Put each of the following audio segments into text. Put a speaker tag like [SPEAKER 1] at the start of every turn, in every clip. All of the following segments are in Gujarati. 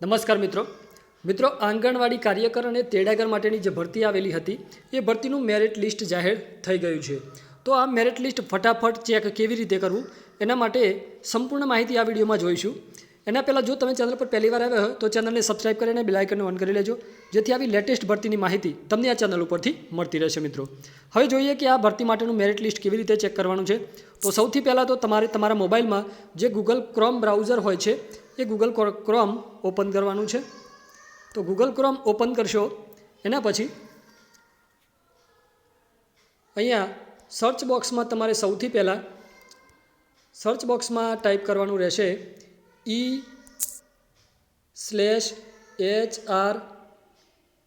[SPEAKER 1] નમસ્કાર મિત્રો. મિત્રો, આંગણવાડી કાર્યકર અને તેડાગર માટેની જે ભરતી આવેલી હતી, એ ભરતીનું મેરિટ લિસ્ટ જાહેર થઈ ગયું છે. તો આ મેરિટ લિસ્ટ ફટાફટ ચેક કેવી રીતે કરવું, એના માટે સંપૂર્ણ માહિતી આ વિડીયોમાં જોઈશું. એના પહેલાં જો તમે ચેનલ પર પહેલીવાર આવ્યા હોય, તો ચેનલને સબસ્ક્રાઈબ કરીને બેલાઇકનને ઓન કરી લેજો, જેથી આવી લેટેસ્ટ ભરતીની માહિતી તમને આ ચેનલ ઉપરથી મળતી રહેશે મિત્રો. હવે જોઈએ કે આ ભરતી માટેનું મેરિટ લિસ્ટ કેવી રીતે ચેક કરવાનું છે. તો સૌથી પહેલાં તો તમારે તમારા મોબાઈલમાં જે ગૂગલ ક્રોમ બ્રાઉઝર હોય છે એ ગૂગલ ક્રોમ ઓપન કરવાનું છે. તો ગૂગલ ક્રોમ ઓપન કરશો, એના પછી અહીંયા સર્ચ બોક્સમાં તમારે સૌથી પહેલાં સર્ચ બોક્સમાં ટાઈપ કરવાનું રહેશે. E slash H R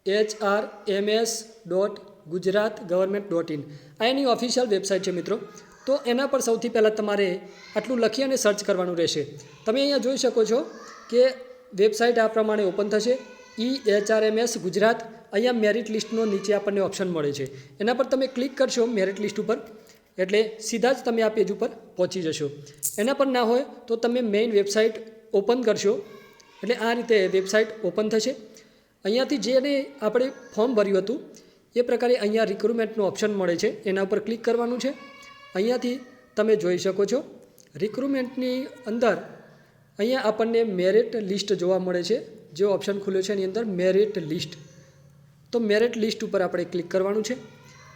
[SPEAKER 1] H R M S dot Gujarat government dot in આ એની ઓફિશિયલ વેબસાઇટ છે મિત્રો. તો એના પર સૌથી પહેલાં તમારે આટલું લખી અને સર્ચ કરવાનું રહેશે. તમે અહીંયા જોઈ શકો છો કે વેબસાઇટ આ પ્રમાણે ઓપન થશે. E H R M S Gujarat. અહીંયા મેરિટ લિસ્ટનો નીચે આપણને ઓપ્શન મળે છે. એના પર તમે ક્લિક કરશો મેરિટ લિસ્ટ ઉપર. એટલે સીધા જ તમે આ પેજ ઉપર પહોંચી જશો. એના પર ના હોય તો તમે મેઇન વેબસાઇટ ઓપન કરશો. એટલે આ રીતે વેબસાઇટ ઓપન થશે. અહીંયાથી જેને આપણે ફોર્મ ભર્યું હતું, એ પ્રકારે અહીંયા રિક્રુટમેન્ટનું ઓપ્શન મળે છે. એના ઉપર ક્લિક કરવાનું છે. અહીંયાથી તમે જોઈ શકો છો. રિક્રુટમેન્ટની અંદર અહીંયા આપણને મેરિટ લિસ્ટ જોવા મળે છે. જે ઓપ્શન ખુલ્યો છે એની અંદર મેરિટ લિસ્ટ તો મેરિટ લિસ્ટ ઉપર આપણે ક્લિક કરવાનું છે.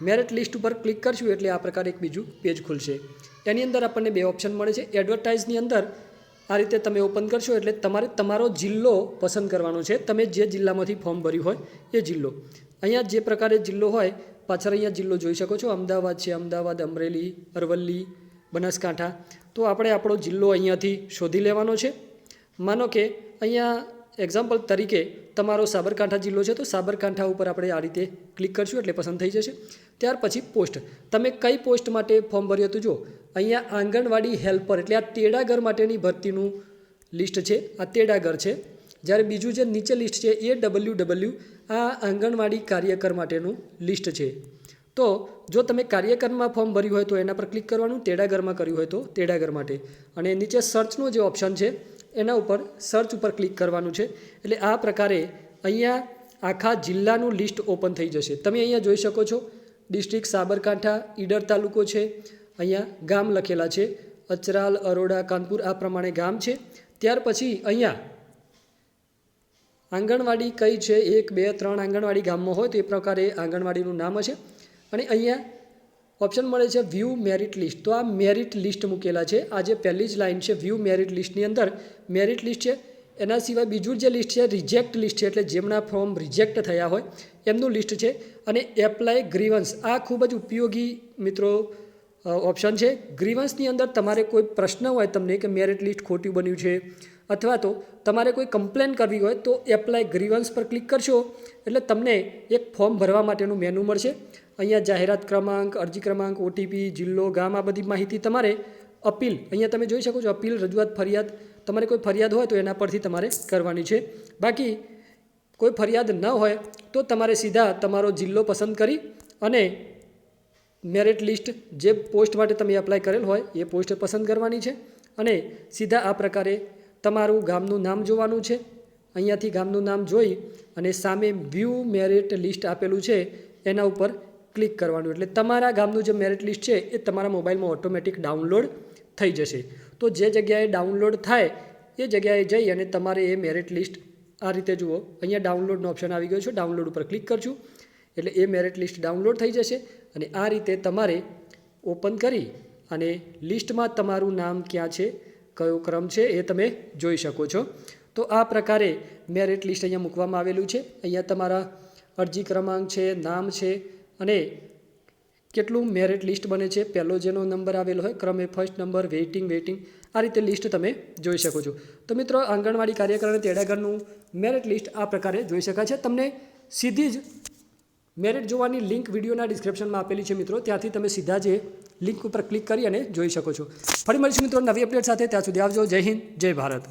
[SPEAKER 1] મેરિટ લિસ્ટ ઉપર ક્લિક કરશું એટલે આ પ્રકારે એક બીજું પેજ ખુલશે. એની અંદર આપણને બે ઓપ્શન મળે છે. એડવર્ટાઇઝની અંદર આ રીતે તમે ઓપન કરશો એટલે તમારે તમારો જિલ્લો પસંદ કરવાનો છે. તમે જે જિલ્લામાંથી ફોર્મ ભર્યું હોય એ જિલ્લો. અહીંયા જે પ્રકારે જિલ્લો હોય પાછળ અહીંયા જિલ્લો જોઈ શકો છો. અમદાવાદ છે, અમદાવાદ, અમરેલી, અરવલ્લી, બનાસકાંઠા. તો આપણે આપણો જિલ્લો અહીંયાથી શોધી લેવાનો છે. માનો કે અહીંયા એક્ઝામ્પલ તરીકે તમારો સાબરકાંઠા જિલ્લો છે, તો સાબરકાંઠા ઉપર આપણે આ રીતે ક્લિક કરશું એટલે પસંદ થઈ જશે. ત્યાર પછી પોસ્ટ તમે કઈ પોસ્ટ માટે ફોર્મ ભર્યું હતું? જો અહીંયા આંગણવાડી હેલ્પર એટલે આ તેડાગર માટેની ભરતીનું લિસ્ટ છે. આ તેડાગર છે. જ્યારે બીજું જે નીચે લિસ્ટ છે એ ડબલ્યુ ડબલ્યુ આ આંગણવાડી કાર્યકર માટેનું લિસ્ટ છે. તો જો તમે કાર્યકરમાં ફોર્મ ભર્યું હોય તો એના પર ક્લિક કરવાનું તેડાગરમાં કર્યું હોય તો તેડાગર માટે. અને નીચે સર્ચનો જે ઓપ્શન છે, એના ઉપર સર્ચ ઉપર ક્લિક કરવાનું છે. એટલે આ પ્રકારે અહીંયા આખા જિલ્લાનું લિસ્ટ ઓપન થઈ જશે. તમે અહીંયા જોઈ શકો છો ડિસ્ટ્રિક્ટ સાબરકાંઠા, ઈડર તાલુકો છે. અહીંયા ગામ લખેલા છે. અચરાલ, અરોડા, કાનપુર આ પ્રમાણે ગામ છે. ત્યાર પછી અહીંયા આંગણવાડી કઈ છે? એક, બે, ત્રણ આંગણવાડી ગામમાં હોય તો એ પ્રકારે આંગણવાડીનું નામ હશે. અને અહીંયા ઓપ્શન મળે છે વ્યૂ મેરિટ લિસ્ટ તો આ મેરિટ લિસ્ટ મૂકેલા છે. આ જે પહેલી જ લાઇન છે વ્યૂ મેરિટ લિસ્ટની અંદર મેરિટ લિસ્ટ છે. એના સિવાય બીજું જે લિસ્ટ છે રિજેક્ટ લિસ્ટ છે, એટલે જેમના ફોર્મ રિજેક્ટ થયા હોય, એમનું લિસ્ટ છે. અને એપ્લાય ગ્રીવન્સ આ ખૂબ જ ઉપયોગી મિત્રો ઓપ્શન છે. ગ્રીવન્સની અંદર તમારે કોઈ પ્રશ્ન હોય તમને કે મેરિટ લિસ્ટ ખોટું બન્યું છે અથવા તો તમારે કોઈ કમ્પ્લેન કરવી હોય તો એપ્લાય ગ્રીવન્સ પર ક્લિક કરશો. એટલે તમને એક ફોર્મ ભરવા માટેનું મેનુ મળશે. અહીંયા જાહેરાત ક્રમાંક, અરજી ક્રમાંક ઓટીપી જિલ્લો, ગામ, આ બધી માહિતી તમારે અપીલ, અહીંયા તમે જોઈ શકો છો અપીલ, રજૂઆત, ફરિયાદ. તમારે કોઈ ફરિયાદ હોય તો એના પરથી તમારે કરવાની છે. બાકી કોઈ ફરિયાદ ન હોય તો તમારે સીધા તમારો જિલ્લો પસંદ કરી અને મેરિટ લિસ્ટ જે પોસ્ટ માટે તમે એપ્લાય કરેલ હોય એ પોસ્ટ પસંદ કરવાની છે. અને સીધા આ પ્રકારે તમારું ગામનું નામ જોવાનું છે. અહીંયાથી ગામનું નામ જોઈ અને સામે વ્યૂ મેરિટ લિસ્ટ આપેલું છે, એના ઉપર ક્લિક કરવાનું. એટલે તમારા ગામનું જે મેરિટ લિસ્ટ છે, એ તમારા મોબાઈલમાં ઓટોમેટિક ડાઉનલોડ થઈ જશે. તો જે જગ્યાએ ડાઉનલોડ થાય, એ જગ્યાએ જઈ અને તમારે એ મેરિટ લિસ્ટ આ રીતે જુઓ. અહીંયા ડાઉનલોડનો ઓપ્શન આવી ગયો છે. ડાઉનલોડ ઉપર ક્લિક કરશું એટલે એ મેરિટ લિસ્ટ ડાઉનલોડ થઈ જશે અને આ રીતે તમારે ઓપન કરી અને લિસ્ટમાં તમારું નામ ક્યાં છે કયો ક્રમ છે એ તમે જોઈ શકો છો. તો આ પ્રકારે મેરિટ લિસ્ટ અહીંયા મૂકવામાં આવેલું છે. અહીંયા તમારા અરજી ક્રમાંક છે, નામ છે અને કેટલું મેરિટ લિસ્ટ બને છે. પહેલો જેનો નંબર આવેલો હોય, ક્રમે ફર્સ્ટ નંબર વેઇટિંગ વેઇટિંગ આ રીતે લિસ્ટ તમે જોઈ શકો છો. તો મિત્રો, આંગણવાડી કાર્યકર તેડાગરનું મેરિટ લિસ્ટ આ પ્રકારે જોઈ શકાય છે. તમને સીધી જ મેરિટ જોવાની લિંક વિડીયોના ડિસ્ક્રિપ્શનમાં આપેલી છે મિત્રો. ત્યાંથી તમે સીધા જે લિંક ઉપર ક્લિક કરી અને જોઈ શકો છો. ફરી મળીશું મિત્રો નવી અપડેટ સાથે. ત્યાં સુધી આવજો. જય હિન્દ. જય ભારત.